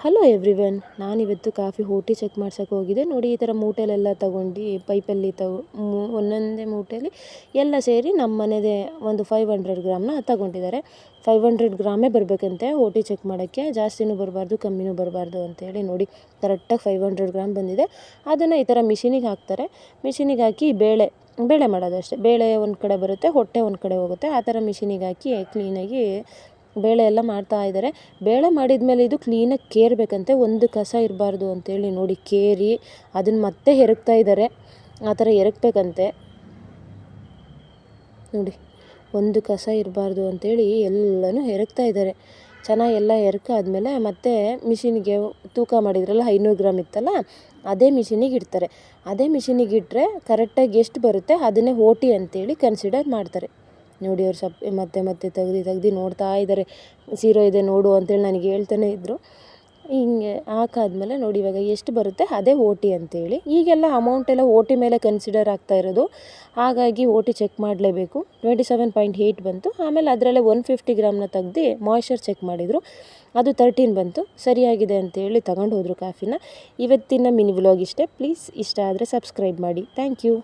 Hello everyone ನಾನಿವತ್ತು coffee ಹೋಟಿ check ಮಾಡ್ಸೋಕೆ ಹೋಗಿದ್ದೆ. ನೋಡಿ, ಈ ಥರ ಮೂಟೆಲೆಲ್ಲ ತಗೊಂಡು ಪೈಪಲ್ಲಿ ತಗೊ ಒಂದೊಂದೇ ಮೂಟೆಯಲ್ಲಿ ಎಲ್ಲ ಸೇರಿ ನಮ್ಮ ಮನೆದೇ ಒಂದು ಫೈವ್ ಹಂಡ್ರೆಡ್ ಗ್ರಾಮ್ನ ತಗೊಂಡಿದ್ದಾರೆ. ಫೈವ್ ಹಂಡ್ರೆಡ್ ಗ್ರಾಮೇ ಬರಬೇಕಂತೆ ಹೋಟಿ ಚೆಕ್ ಮಾಡೋಕ್ಕೆ. ಜಾಸ್ತಿನೂ ಬರಬಾರ್ದು, ಕಮ್ಮಿನೂ ಬರಬಾರ್ದು ಅಂತೇಳಿ ನೋಡಿ ಕರೆಕ್ಟಾಗಿ ಫೈವ್ ಹಂಡ್ರೆಡ್ ಗ್ರಾಮ್ ಬಂದಿದೆ. ಅದನ್ನು ಈ ಥರ ಮಿಷಿನಿಗೆ ಹಾಕ್ತಾರೆ. ಮಿಷಿನಿಗೆ ಹಾಕಿ ಬೇಳೆ ಬೇಳೆ ಮಾಡೋದು ಅಷ್ಟೇ ಬೇಳೆ ಒಂದು ಕಡೆ ಬರುತ್ತೆ, ಹೊಟ್ಟೆ ಒಂದು ಕಡೆ ಹೋಗುತ್ತೆ. ಆ ಥರ ಮಿಷಿನಿಗೆ ಹಾಕಿ ಕ್ಲೀನಾಗಿ ಬೇಳೆ ಎಲ್ಲ ಮಾಡ್ತಾ ಇದ್ದಾರೆ. ಬೇಳೆ ಮಾಡಿದ್ಮೇಲೆ ಇದು ಕ್ಲೀನಾಗಿ ಕೇರಬೇಕಂತೆ. ಒಂದು ಕಸ ಇರಬಾರ್ದು ಅಂತೇಳಿ ನೋಡಿ ಕೇರಿ, ಅದನ್ನು ಮತ್ತೆ ಹೆರಕ್ತಾ ಇದ್ದಾರೆ. ಆ ಥರ ಎರಕ್ಬೇಕಂತೆ. ನೋಡಿ, ಒಂದು ಕಸ ಇರಬಾರ್ದು ಅಂತೇಳಿ ಎಲ್ಲನೂ ಹೆರಕ್ತಾ ಇದ್ದಾರೆ. ಚೆನ್ನಾಗಿ ಎಲ್ಲ ಎರಕಾದ್ಮೇಲೆ ಮತ್ತೆ ಮಿಷಿನಿಗೆ ತೂಕ ಮಾಡಿದ್ರಲ್ಲ, ಐನೂರು ಗ್ರಾಮ್ ಇತ್ತಲ್ಲ, ಅದೇ ಮಿಷಿನಿಗೆ ಇಡ್ತಾರೆ. ಅದೇ ಮಿಷಿನಿಗೆ ಇಟ್ಟರೆ ಕರೆಕ್ಟಾಗಿ ಎಷ್ಟು ಬರುತ್ತೆ? ಅದನ್ನೇ ಓಟಿ ಅಂತೇಳಿ ಕನ್ಸಿಡರ್ ಮಾಡ್ತಾರೆ. ನೋಡಿ ಅವ್ರು ಸಪ್ ಮತ್ತೆ ಮತ್ತೆ ತೆಗ್ದು ತೆಗ್ದು ನೋಡ್ತಾ ಇದ್ದಾರೆ. ಸೀರೋ ಇದೆ ನೋಡು ಅಂತೇಳಿ ನನಗೆ ಹೇಳ್ತಾನೆ ಇದ್ದರು ಹಿಂಗೆ ಹಾಕಾದ್ಮೇಲೆ ನೋಡಿ ಇವಾಗ ಎಷ್ಟು ಬರುತ್ತೆ? ಅದೇ ಓ ಟಿ ಅಂತೇಳಿ. ಈಗೆಲ್ಲ ಅಮೌಂಟ್ ಎಲ್ಲ ಓ ಟಿ ಮೇಲೆ ಕನ್ಸಿಡರ್ ಆಗ್ತಾ ಇರೋದು. ಹಾಗಾಗಿ ಓ ಟಿ ಚೆಕ್ ಮಾಡಲೇಬೇಕು. ಟ್ವೆಂಟಿ ಸೆವೆನ್ ಪಾಯಿಂಟ್ ಏಯ್ಟ್ ಬಂತು. ಆಮೇಲೆ ಅದರಲ್ಲೇ ಒನ್ ಫಿಫ್ಟಿ ಗ್ರಾಮ್ನ ತೆಗ್ದು ಮಾಯ್ಶ್ಚರ್ ಚೆಕ್ ಮಾಡಿದರು. ಅದು ತರ್ಟೀನ್ ಬಂತು. ಸರಿಯಾಗಿದೆ ಅಂತೇಳಿ ತಗೊಂಡು ಹೋದರು ಕಾಫಿನ. ಇವತ್ತಿನ ಮಿನಿ ವ್ಲಾಗ್ ಇಷ್ಟೇ. ಪ್ಲೀಸ್ ಇಷ್ಟ ಆದರೆ ಸಬ್ಸ್ಕ್ರೈಬ್ ಮಾಡಿ. Thank you